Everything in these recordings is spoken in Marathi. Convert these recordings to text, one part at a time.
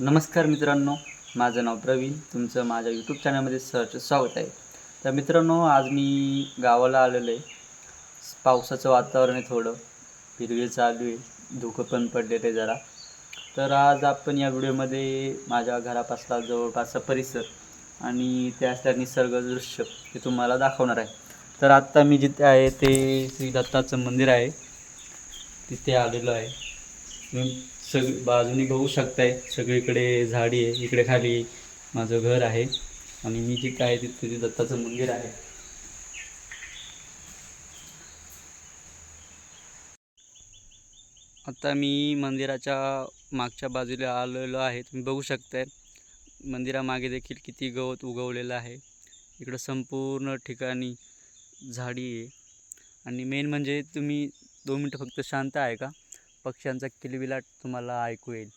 नमस्कार मित्रांनो माझं नाव प्रवीण तुमचं माझ्या यूट्यूब चॅनलमध्ये सहर्ष स्वागत आहे. तर मित्रांनो आज मी गावाला आलेलो आहे. पावसाचं वातावरण आहे थोडं हिरवे चालू आहे धुकं पण पडलेलं आहे जरा. तर आज आपण या व्हिडिओमध्ये माझ्या घरापासला जवळपासचा परिसर आणि त्याच्या निसर्ग दृश्य हे तुम्हाला दाखवणार आहे. तर आत्ता मी जिथे आहे ते श्री दत्ताचं मंदिर आहे. तिथे आलेलो आहे. सग बाजूनी बघू शकताय सगळीकडे झाडी आहे इकडे खाली माझं घर आहे आणि मी जिथे आहे तिथे ते दत्ताचं मंदिर आहे. आता मी मंदिराच्या मागच्या बाजूला आलेलो आहे तुम्ही बघू शकताय. मंदिरामागे देखील किती गवत उगवलेलं आहे. इकडं संपूर्ण ठिकाणी झाडी आहे. आणि मेन म्हणजे तुम्ही दोन मिनटं फक्त शांत आहे का? पक्ष्यांचा किलबिलाट तुम्हाला ऐकू येईल.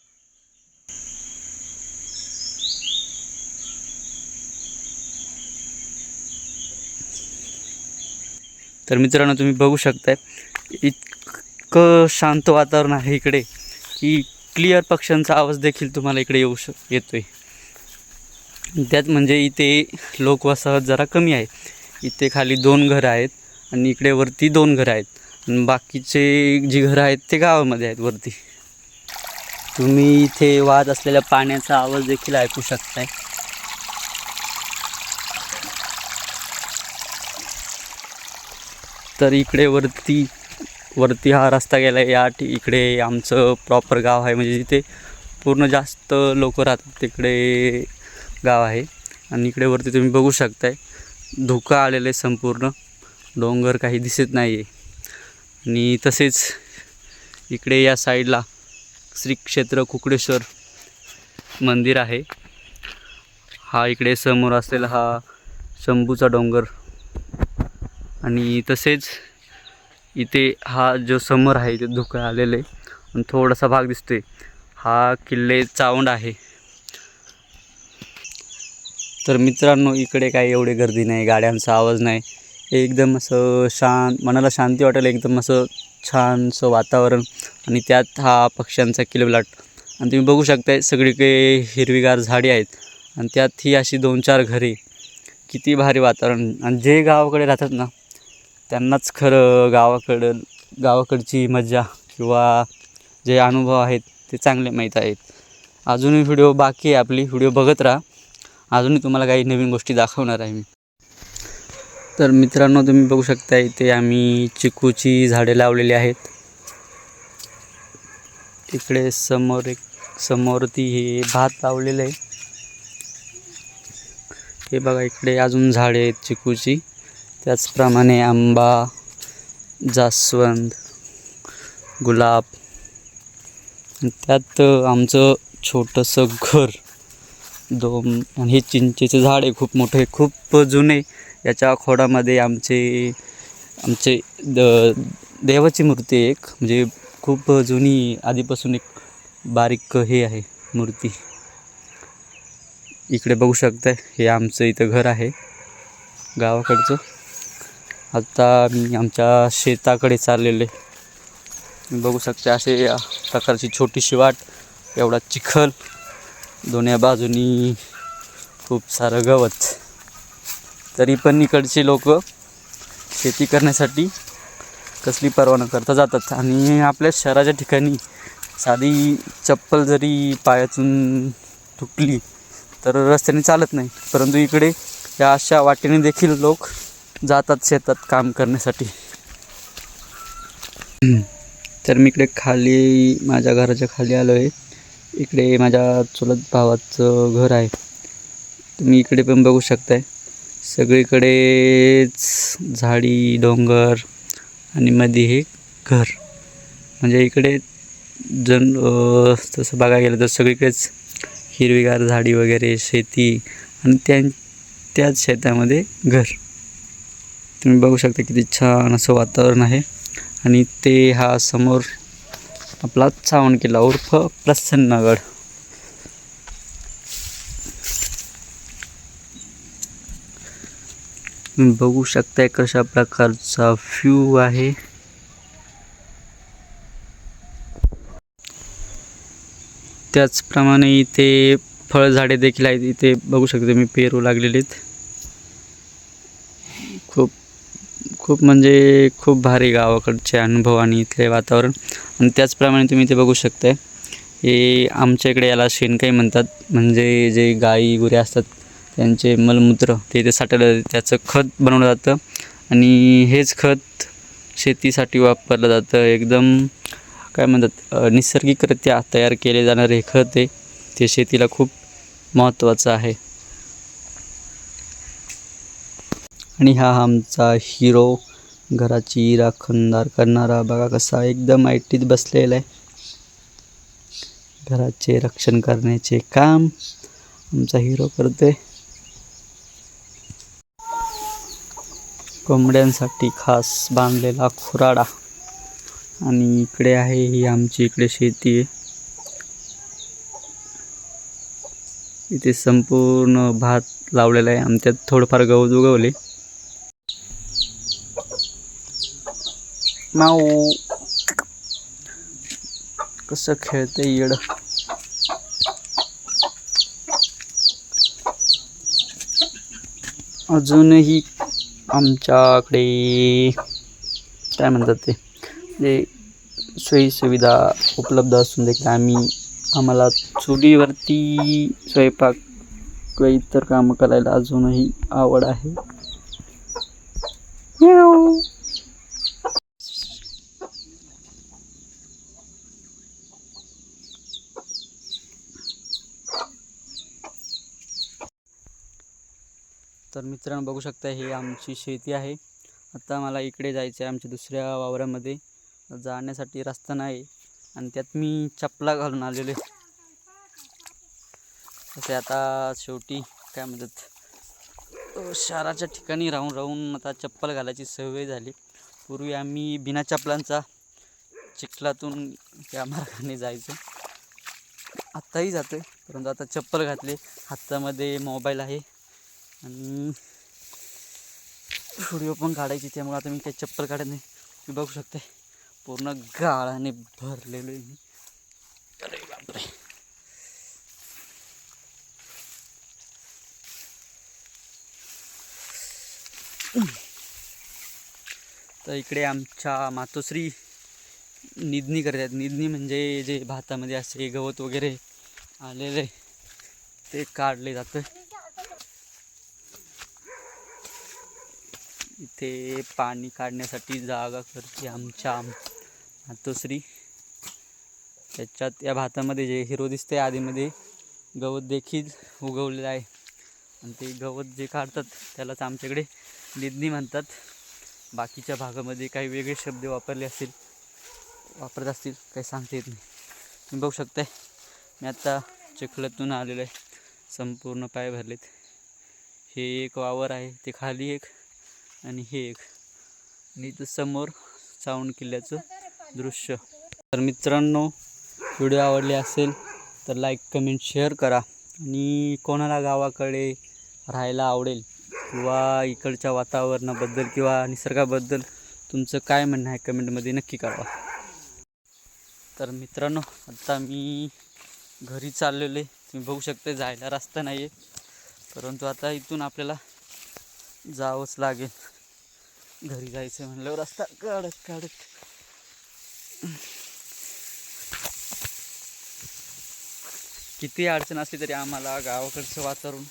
तर मित्रांनो तुम्ही बघू शकताय इतकं शांत वातावरण आहे इकडे की क्लिअर पक्ष्यांचा आवाज देखील तुम्हाला इकडे येऊ शक येतोय. त्यात म्हणजे इथे लोकवसाहत जरा कमी आहे. इथे खाली दोन घरं आहेत आणि इकडे वरती दोन घरं आहेत. बाकीचे जी घरं आहेत ते गावामध्ये आहेत वरती. तुम्ही इथे वाहत असलेल्या पाण्याचा आवाज देखील ऐकू शकताय. तर इकडे वरती वरती हा रस्ता गेला आहे या इकडे आमचं प्रॉपर गाव आहे. म्हणजे जिथे पूर्ण जास्त लोक राहतात तिकडे गाव आहे. आणि इकडे वरती तुम्ही बघू शकताय. धुकं आलेलं आहे संपूर्ण. डोंगर काही दिसत नाही आहे आणि तसेच इकडे या साईडला श्री क्षेत्र कुकडेश्वर मंदिर आहे. हा इकडे समोर असलेला हा शंभूचा डोंगर. आणि तसेच इथे हा जो समोर आहे इथे धुकं आलेलं आहे. आणि थोडासा भाग दिसतोय. हा किल्ले चावंड आहे. तर मित्रांनो इकडे काही एवढी गर्दी नाही गाड्यांचा आवाज नाही. एकदम असं शांत मनाला शांती वाटेल एकदम असं छानसं वातावरण. आणि त्यात हा पक्ष्यांचा किलबिलाट आणि तुम्ही बघू शकताय सगळीकडे हिरवीगार झाडे आहेत. आणि त्यात ही अशी दोन चार घरे. किती भारी वातावरण. आणि जे गावाकडे राहतात ना त्यांनाच खरं गावाकडं गावाकडची मजा किंवा जे अनुभव आहेत ते चांगले माहीत आहेत. अजूनही व्हिडिओ बाकी आहे आपली. व्हिडिओ बघत राहा. अजूनही तुम्हाला काही नवीन गोष्टी दाखवणार आहे मी. तर मित्रांनो तुम्ही बघू शकता इथे आम्ही चिकूची झाडे लावलेली आहेत. इकडे समोर एक समोरती हे भात लावलेलं आहे. हे बघा इकडे अजून झाडे आहेत चिकूची. त्याचप्रमाणे आंबा जास्वंद गुलाब. त्यात आमचं छोटंसं घर. दोन आणि हे चिंचेचं झाड आहे खूप मोठं आहे खूप जुने. याच्या खोडामध्ये आमचे आमचे द देवाची मूर्ती एक. म्हणजे खूप जुनी आधीपासून एक बारीक हे आहे मूर्ती. इकडे बघू शकताय हे आमचं इथं घर आहे गावाकडचं. आत्ता मी आमच्या शेताकडे चाललेलो आहे. बघू शकता असे या प्रकारची छोटीशी वाट एवढा चिखल दोन्ही बाजूनी खूप सारं गवत. तरी पण इकडचे लोक शेती करण्यासाठी कसली पर्वा न करता जातात. आणि आपल्या शहराच्या ठिकाणी साधी चप्पल जरी पायातून तुटली तर रस्त्याने चालत नाही. परंतु इकडे या अशा वाटेने देखील लोक जातात शेतात काम करण्यासाठी. तर मी इकडे खाली माझ्या घराच्या खाली आलो आहे. इकडे माझ्या चुलत भावाचं घर आहे. तुम्ही इकडे पण बघू शकताय. सगळीकडेच झाडी डोंगर आणि मध्ये हे घर. म्हणजे इकडे जन तसं बघायला गेलं तर सगळीकडेच हिरवीगार झाडी वगैरे शेती आणि त्या त्याच शेतामध्ये घर. तुम्ही बघू शकता किती छान असं वातावरण आहे. आणि ते हा समोर आपला चावण किल्ला उर्फ प्रसन्नगड. बघू शकताय कशा प्रकारचा व्ह्यू आहे. त्याचप्रमाणे इथे फळझाडे देखील आहेत. इथे बघू शकते मी पेरू लागलेलेत खूप खूप म्हणजे खूप भारी गावाकडचे अनुभव आणि इथले वातावरण. आणि त्याचप्रमाणे तुम्ही इथे बघू शकताय हे आमच्या इकडे याला शेणकाई म्हणतात. म्हणजे जे गाई गुरे असतात त्यांचे मलमूत्र ते ते साठवलं त्याचं खत बनवलं जातं. आणि हेच खत शेतीसाठी वापरलं जातं. एकदम काय म्हणतात नैसर्गिकरित्या तयार केले जाणारे हे खत आहे. ते शेतीला खूप महत्त्वाचं आहे. आणि हा आमचा हिरो घराची राखणदार करणारा. बघा कसा एकदम ऐटीत बसलेला आहे. घराचे रक्षण करण्याचे काम आमचा हिरो करतोय. कोंबड्यांसाठी खास बांधलेला खुराडा. आणि इकडे आहे ही आमची इकडे शेती आहे. इथे संपूर्ण भात लावलेला आहे. आमच्यात थोडंफार गवत उगवले. माऊ कसं खेळते येड. अजूनही आमच्याकडे काय म्हणतात ते? जे सोयीसुविधा उपलब्ध असून देखील आम्ही आम्हाला चुलीवरती स्वयंपाक किंवा इतर कामं करायला अजूनही आवड आहे. तर मित्रांनो बघू शकता ही आमची शेती आहे. आता मला इकडे जायचं आहे आमच्या दुसऱ्या वावरामध्ये. जाण्यासाठी रस्ता नाही. आणि त्यात मी चपला घालून आलेलो तसे आता शेवटी काय म्हणतात? शहराच्या ठिकाणी राहून राहून आता चप्पल घालायची सवय झाली. पूर्वी आम्ही बिना चपलांचा चिखलातून त्या मार्गाने जायचो. आत्ताही जातो आहे परंतु आता चप्पल घातले. हातामध्ये मोबाईल आहे. आणि व्हिडिओ पण काढायची त्यामुळे आता मी काही चप्पल काढत नाही. मी बघू शकते. पूर्ण गाळाने भरलेलो आहे मी. अरे बापरे. तर इकडे आमच्या मातोश्री निधनी करतात. निधनी म्हणजे जे भातामध्ये असे गवत वगैरे आलेले ते काढले जातं इथे पाणी काढण्यासाठी जागा करते आमच्या मातोश्री. त्याच्यात या भातामध्ये जे हिरो दिसते आधीमध्ये गवत देखील उगवलेलं आहे. आणि ते गवत जे काढतात त्यालाच आमच्याकडे निधनी म्हणतात. बाकीच्या भागामध्ये काही वेगळे शब्द वापरले असतील वापरत असतील काही सांगता येत नाही. तुम्ही बघू शकताय मी आत्ता चिखलातून आलेलो आहे. संपूर्ण पाय भरलेत. हे एक वावर आहे ते खाली एक आणि हे एक आणि इथं समोर सावंड किल्ल्याचं दृश्य. तर मित्रांनो व्हिडिओ आवडले असेल तर लाईक कमेंट शेअर करा. आणि कोणाला गावाकडे राहायला आवडेल किंवा इकडच्या वातावरणाबद्दल किंवा निसर्गाबद्दल तुमचं काय म्हणणं आहे कमेंटमध्ये नक्की कळवा. तर मित्रांनो आता मी घरी चाललेलो आहे तुम्ही बघू शकता जायला रस्ता नाही आहे परंतु आता इथून आपल्याला जावंच लागेल. घरी जायचं म्हणल्यावर रस्ता काढत काढत. किती अडचण असली तरी आम्हाला गावाकडचं वातावरण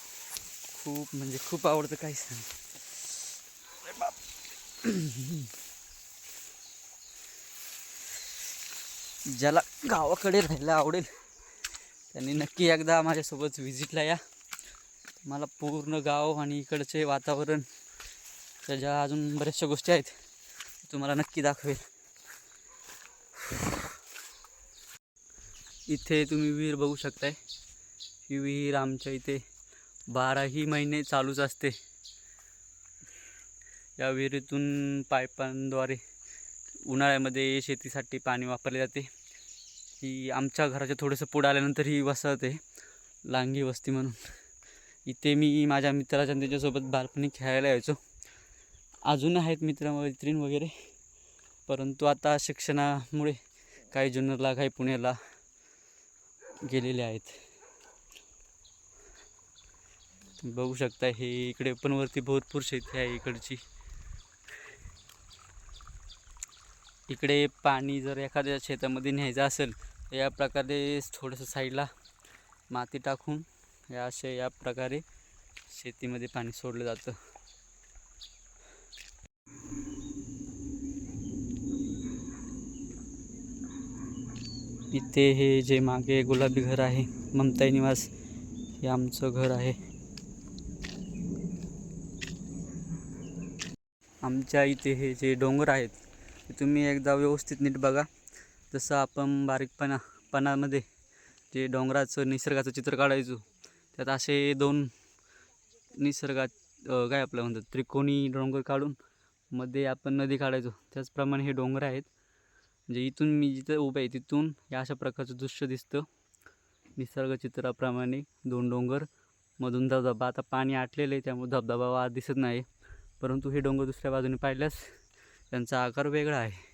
खूप म्हणजे खूप आवडतं काही सांग. बाप. ज्याला गावाकडे राहायला आवडेल त्यांनी नक्की एकदा माझ्यासोबत व्हिजिटला या. मला पूर्ण गाव आणि इकडचे वातावरण त्याच्या अजून बऱ्याचशा गोष्टी आहेत तुम्हाला नक्की दाखवेल. इथे तुम्ही विहीर बघू शकताय. ही विहीर आमच्या इथे बाराही महिने चालूच असते. या विहिरीतून पायपांद्वारे उन्हाळ्यामध्ये शेतीसाठी पाणी वापरले जाते. ही आमच्या घराच्या थोडंसं पुढं आल्यानंतर ही वसत आहे लांगी वस्ती म्हणून. इथे मी माझ्या मित्राच्या त्याच्यासोबत बालपणी खेळायला यायचो. अजून आहेत मित्रमैत्रीण वगैरे. परंतु आता शिक्षणामुळे काही जुन्नरला काही पुण्याला गेलेले आहेत. बघू शकता हे इकडे पण वरती भरपूर शेती आहे इकडची. इकडे पाणी जर एखाद्या शेतामध्ये न्यायचं असेल तर या प्रकारे थोडंसं साईडला माती टाकून या असे या प्रकारे शेतीमध्ये पाणी सोडलं जातं. इथे हे जे मागे गुलाबी घर आहे ममताई निवास हे आमचं घर आहे. आमच्या इथे हे जे डोंगर आहेत ते तुम्ही एकदा व्यवस्थित नीट बघा. जसं आपण बारीकपणा पणामध्ये जे डोंगराचं निसर्गाचं चित्र काढायचो त्यात असे दोन निसर्गात काय आपलं म्हणतात त्रिकोणी डोंगर काढून मध्ये आपण नदी काढायचो. त्याचप्रमाणे हे डोंगर आहेत. म्हणजे इथून मी जिथं उभं आहे तिथून या अशा प्रकारचं दृश्य दिसतं. निसर्ग चित्राप्रमाणे दोन डोंगर मधून धबधबा. आता पाणी आटलेलं आहे त्यामुळे धबधबा दिसत नाही. परंतु हे डोंगर दुसऱ्या बाजूने पाहिल्यास त्यांचा आकार वेगळा आहे.